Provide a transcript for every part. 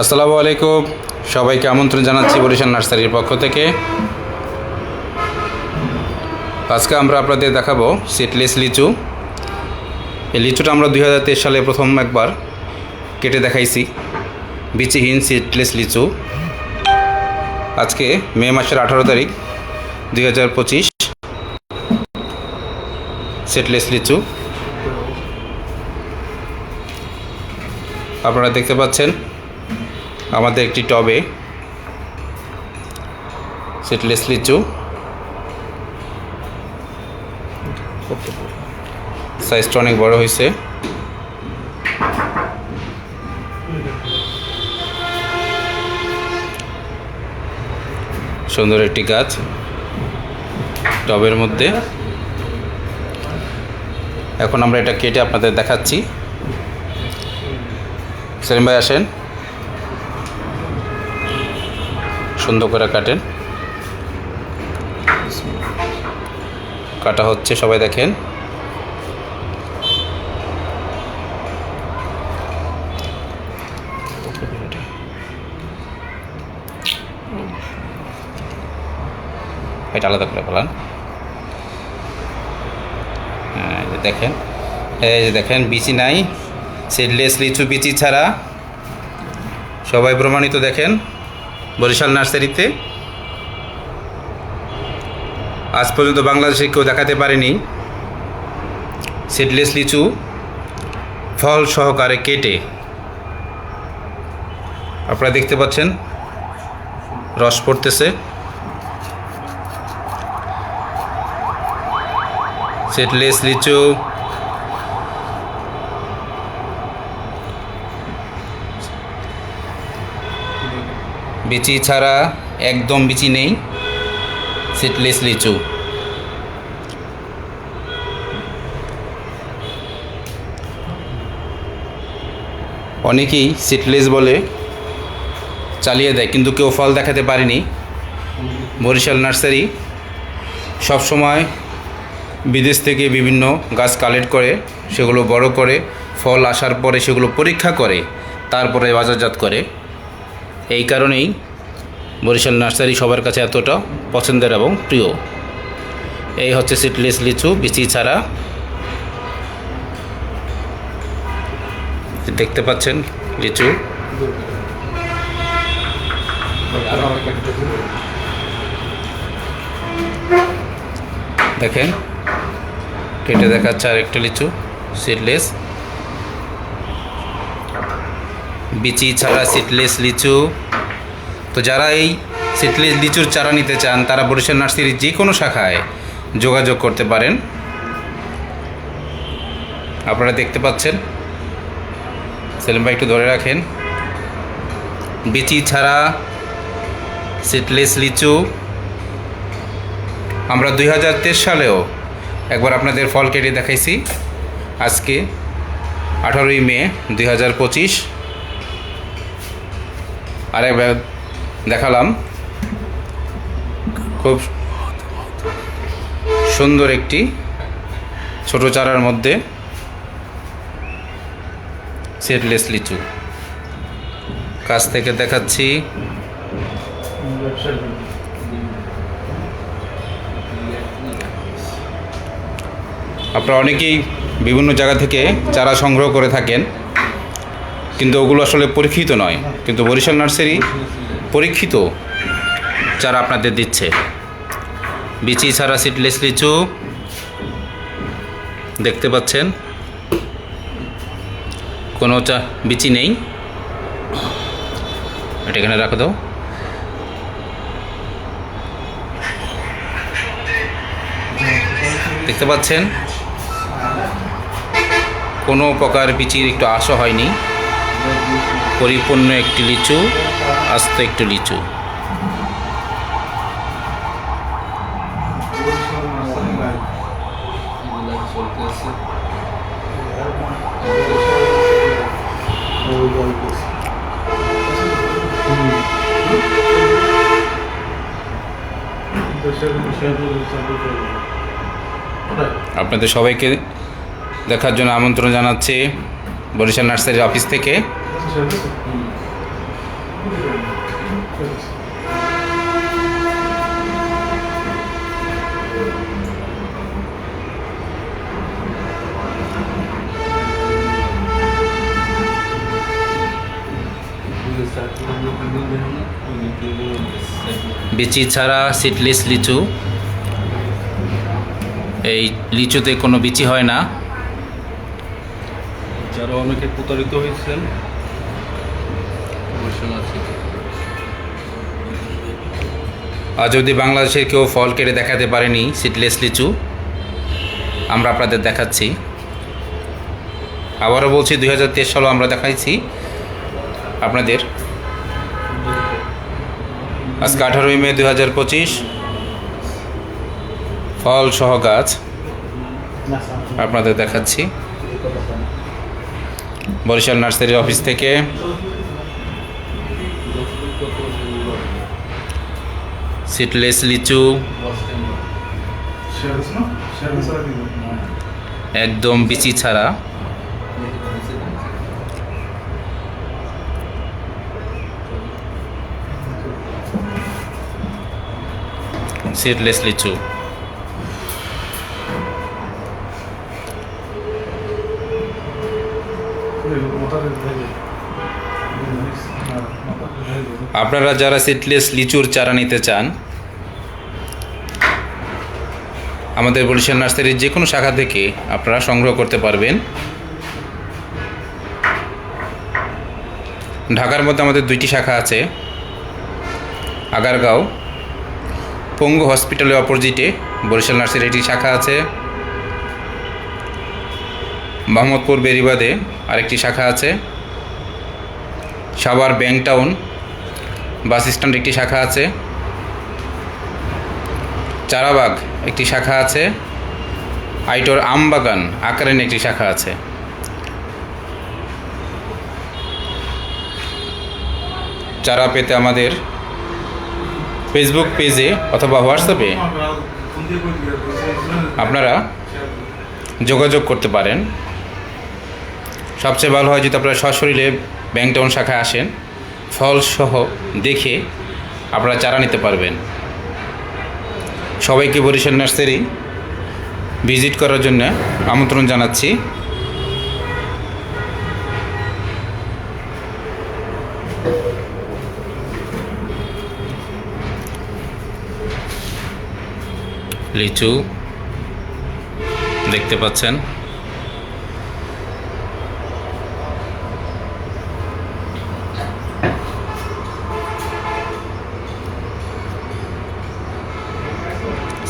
আসসালামু আলাইকুম। সবাইকে আমন্ত্রণ জানাচ্ছি বরিশাল নার্সারির পক্ষ থেকে। আজকে আমরা আপনাদের দেখাবো সিটলেস লিচু। এই লিচুটা আমরা দুই হাজার তেইশ সালে প্রথম একবার কেটে দেখাইছি। বিচিহীন সিটলেস লিচু। আজকে মে মাসের আঠারো তারিখ, দুই হাজার পঁচিশ। সিটলেস লিচু। আপনারা দেখতে পাচ্ছেন আমাদের একটি টবে। সিটলেস লিচু সাইজটা অনেক বড় হয়েছে। সুন্দর একটি গাছ। টবের মধ্যে। এখন আমরা এটা কেটে আপনাদের দেখাচ্ছি। সেলিম ভাই আসেন। সুন্দর করে কাটেন। কাটা হচ্ছে সবাই দেখেন। এটা আলাদা করে ফেলান। হ্যাঁ, দেখেন। এই যে দেখেন বিচি নাই। সিডলেস লিচু বিচি ছাড়া। সবাই প্রমাণিত দেখেন। বরিশাল নার্সারিতে। আজ পর্যন্ত বাংলাদেশে কেউ দেখাতে পারেনি। সিডলেস লিচু ফল সহকারে কেটে। আপনারা দেখতে পাচ্ছেন, রস পড়তেছে। সিডলেস লিচু বিচি ছাড়া একদম বিচি নেই। সিটলেস লিচু। অনেকেই সিটলেস বলে চালিয়ে দেয়, কিন্তু কেউ ফল দেখাতে পারেনি। বরিশাল নার্সারি সবসময় বিদেশ থেকে বিভিন্ন গাছ কালেক্ট করে, সেগুলো বড় করে, ফল আসার পরে সেগুলো পরীক্ষা করে, তারপরে বাজারজাত করে। এই কারণেই বরিশাল নার্সারি সবার কাছে এতটা পছন্দের এবং প্রিয়। এই হচ্ছে সিটলেস লিচু, বিচি ছাড়া। দেখতে পাচ্ছেন লিচু। দেখেন, কেটে দেখাচ্ছে আর একটা লিচু সিডলেস বিচি ছাড়া সিডলেস লিচু। তো যারা এই সিডলেস লিচুর চারা নিতে চান, তারা বরিশাল নার্সারির যে কোনো শাখায় যোগাযোগ করতে পারেন। আপনারা দেখতে পাচ্ছেন, সেলিম একটু ধরে রাখেন। বিচি ছাড়া সিডলেস লিচু। আমরা দুই হাজার তেইশ সালেও একবার আপনাদের ফল কেটে দেখাইছি। আজকে আঠারোই মে দুই হাজার পঁচিশ। হাজার পঁচিশ আর একবার দেখালাম। খুব সুন্দর একটি ছোট চারার মধ্যে সেটলেস লিচু। কাছ থেকে দেখাচ্ছি। আপনারা অনেকেই বিভিন্ন জায়গা থেকে চারা সংগ্রহ করে থাকেন। কিন্তু ওগুলো আসলে পরীক্ষিত নয়। কিন্তু বরিশাল নার্সারি পরীক্ষিত চারা আপনাদের দিচ্ছে। বিচি ছাড়া সিটলেস লিচু দেখতে পাচ্ছেন। কোনো চা, বিচি নেই। এটা এখানে রাখো দাও। দেখতে পাচ্ছেন? কোনো প্রকার বিচির একটু আশা হয়নি। পরিপূর্ণ একটি লিচু, আস্ত একটু লিচু। আপনাদের সবাইকে দেখার জন্য আমন্ত্রণ জানাচ্ছি বরিশাল নার্সারির অফিস থেকে। বিচি ছাড়া সিডলেস লিচু। এই লিচুতে কোনো বিচি হয় না। যারা অনেকে প্রতারিত হয়েছেন আর যদি বাংলাদেশের কেউ ফল কেটে দেখাতে পারেনি সিডলেস লিচু। আমরা আপনাদের দেখাচ্ছি। আবারও বলছি, দুই হাজার তেইশ সালও আমরা দেখাইছি। আপনাদের? আজকে আঠারোই মে দুই হাজার পঁচিশ। ফল সহ গাছ আপনাদের দেখাচ্ছি। বরিশাল নার্সারি অফিস থেকে সিডলেস লিচু। একদম বিচি ছাড়া। সিডলেস লিচু। আপনারা যারা সিডলেস লিচুর চারা নিতে চান, আমাদের বরিশাল নার্সারির যে কোনো শাখা থেকে আপনারা সংগ্রহ করতে পারবেন। ঢাকার মধ্যে আমাদের দুইটি শাখা আছে, আগারগাঁও, পঙ্গু হসপিটালের অপোজিটে বরিশাল নার্সারির একটি শাখা আছে মোহাম্মদপুর বেরিবাদে আরেকটি শাখা আছে, Savar bank town bus stand একটি শাখা আছে। চারাবাগ একটি শাখা আছে। আইটোর আমবাগান আকারেন একটি শাখা আছে। চারা পেতে আমাদের ফেসবুক পেজে অথবা হোয়াটসঅ্যাপে আপনারা যোগাযোগ করতে পারেন। সবচেয়ে ভালো হয় যদি আপনারা সশরীরে ব্যাংক টাউন শাখায় আসেন। ফল সহ দেখে আপনারা চারা নিতে পারবেন। সবাইকে বরিশাল নার্সারি ভিজিট করার জন্য আমন্ত্রণ জানাচ্ছি। লিচু দেখতে পাচ্ছেন।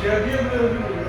শেয়ার দিয়ে